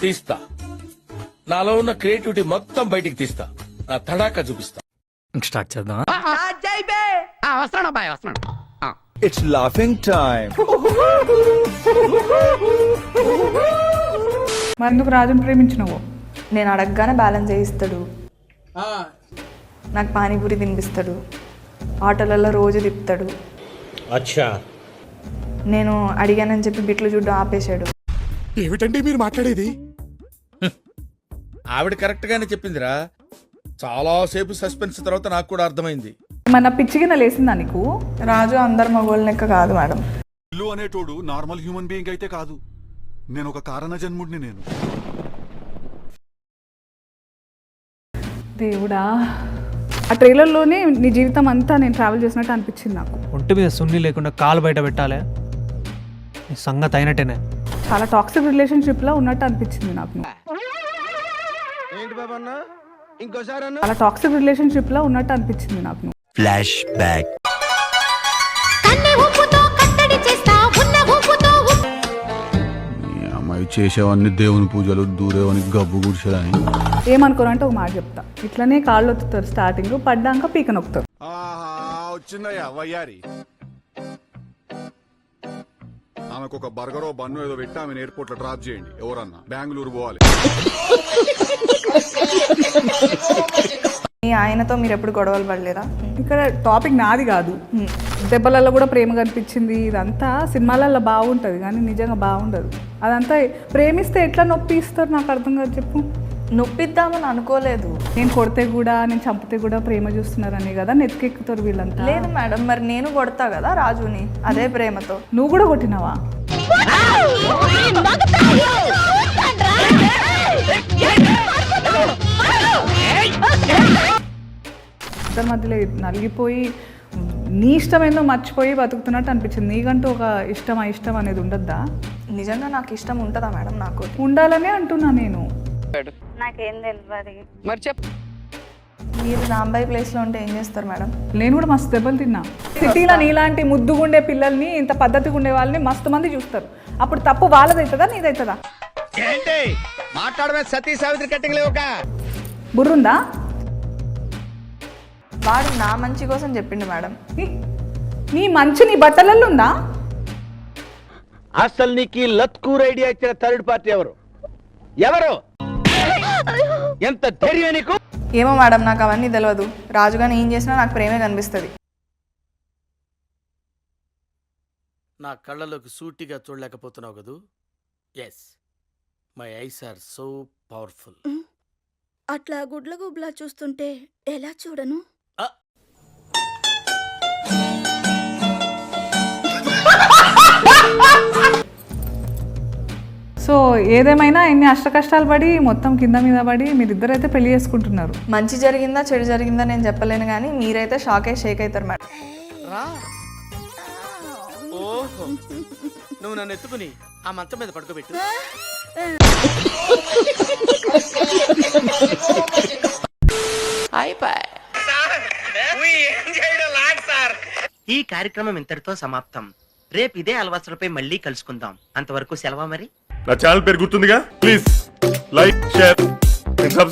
తీస్తా. నాలో ఉన్న క్రియేటివిటీ మొత్తం బయటికి తీస్తా. నా తడాక చూపిస్తా. ఇంక స్టార్ట్ చేద్దాం అబ్బాయి. It's laughing time. మరెందుకు రాజుని ప్రేమించినవు నేను అడగగానే బ్యాలెన్స్ చేయిస్తాడు. నాకు పానీపూరి తినిపిస్తాడు. ఆటోలలో రోజు తిప్పుతాడు. అచ్చా. నేను అడిగానని చెప్పి బిట్లు చూడడం ఆపేశాడు. ఏమిటండి మీరు మాట్లాడేది? ఆవిడ కరెక్ట్ గానే చెప్పిందిరా. చాలా సేపు సస్పెన్స్ తర్వాత నాకు కూడా అర్థమైంది. మన పిచ్చిగిన లేసిందా నీకు? రాజు అందరు మగోళ్ళ లెక్క కాదు మేడం. ఇల్లు అనేటోడు నార్మల్ హ్యూమన్ బీయింగ్ అయితే కాదు. నేను ఒక కారణ జన్ముడిని నేను. దేవుడా ఆ ట్రైలర్లోనే నీ జీవితం అంతా నేను ట్రావెల్ చేసినట్టు అనిపించింది నాకు. ఒంటి మీద సున్ని లేకుండా కాలు బయట పెట్టాలి? సంగతి అయినట్టేనే. చాలా టాక్సిక్ రిలేషన్షిప్లో ఉన్నట్టు అనిపించింది నాకు. చాలా టాక్సిక్ రిలేషన్షిప్లో ఉన్నట్టు అనిపించింది నాకు. ఈ అమ్మాయి చేసేవన్నీ దేవుని పూజలు దూరేవని గబ్బు గుడిసెలని. ఏమనుకోరంటే ఒక మాట చెప్తా. ఇట్లనే కాళ్ళు ఒత్తుతారు స్టార్టింగ్ పడ్డాక పీక నొక్కుతారు. వచ్చిందయ్యా వయ్యారి. ఆమెకు ఒక బర్గరో బన్ను ఏదో పెట్టి ఆమెను ఎయిర్పోర్ట్లో డ్రాప్ చేయండి. ఎవరన్నా? బెంగళూరు పోవాలి. మీ ఆయనతో మీరు ఎప్పుడు గొడవలు పడలేదా? ఇక్కడ టాపిక్ నాది కాదు. దెబ్బలలో కూడా ప్రేమ కనిపించింది. ఇదంతా సినిమాలలో బాగుంటుంది కానీ నిజంగా బాగుండదు అదంతా ప్రేమిస్తే ఎట్లా నొప్పి ఇస్తారు? నాకు అర్థం కాదు చెప్పు. నొప్పిద్దామని అనుకోలేదు. నేను కొడితే కూడా నేను చంపితే కూడా ప్రేమ చూస్తున్నారని కదా నెత్తికెక్కుతారు వీళ్ళంతా. లేదు మేడం మరి నేను కొడతా కదా రాజుని అదే ప్రేమతో. నువ్వు కూడా కొట్టినావా? ఇద్దరి మధ్యలో నలిగిపోయి నీ ఇష్టమేందో మర్చిపోయి బతుకుతున్నట్టు అనిపించింది. నీకంటూ ఒక ఇష్టం ఇష్టం అనేది ఉండద్దా? నిజంగా నాకు ఇష్టం ఉంటుందా మేడం నాకు? ఉండాలనే అంటున్నా నేను. నాకేం తెలియదు మరి చెప్పు. మీరు రాంబాయి ప్లేస్లో ఉంటే ఏం చేస్తారు మేడం? నేను కూడా మస్తు దెబ్బలు తిన్నా. సిటీలో నీలాంటి ముద్దుగుండే పిల్లల్ని ఇంత పద్ధతిగా ఉండే వాళ్ళని మస్తు మంది చూస్తారు. అప్పుడు తప్పు వాళ్ళదవుతుందా నీదవుతుందా ఏంటి? మాట్లాడమే సతీ సావిత్రి కట్టింగ్ లేవుగా బుర్రుందా? వాడు నా మంచి కోసం చెప్పిండు మేడం. నీ- మంచి నీ బట్టలలో ఉందా అసలు నీకు లత్కూర్ ఐడియా ఇచ్చిన థర్డ్ పార్టీ ఎవరు? ఎవరు? ఎంత ధైర్యం నీకు? ఏమో మేడం నాకు అవన్నీ తెలియదు రాజుగాని ఏం చేసినా నాకు ప్రేమే కనిపిస్తుంది. నా కళ్ళలోకి సూటిగా చూడలేకపోతున్నావు కదూ? Yes my eyes are so powerful అట్లా గుడ్ల గుడ్లా చూస్తుంటే ఎలా చూడను? ఏదేమైనా ఎన్ని అష్ట కష్టాలు పడి మొత్తం కింద మీద పడి మీరిద్దరైతే పెళ్ళి చేసుకుంటున్నారు. మంచి జరిగిందా చెడు జరిగిందా నేను చెప్పలేను కానీ మీరైతే షాక్ అయి షేక్ అవుతారు మేడం. ఓహో. నువ్వు నన్ను ఎత్తుకుని ఆ మంచం మీద పడుకోబెట్టు. ఈ కార్యక్రమం ఇంతటితో సమాప్తం. రేపు ఇదే అలవాసులపై మళ్ళీ కలుసుకుందాం. అంతవరకు సెలవా మరి? నా ఛానల్ పేరు గుర్తుందిగా? Please like share subscribe.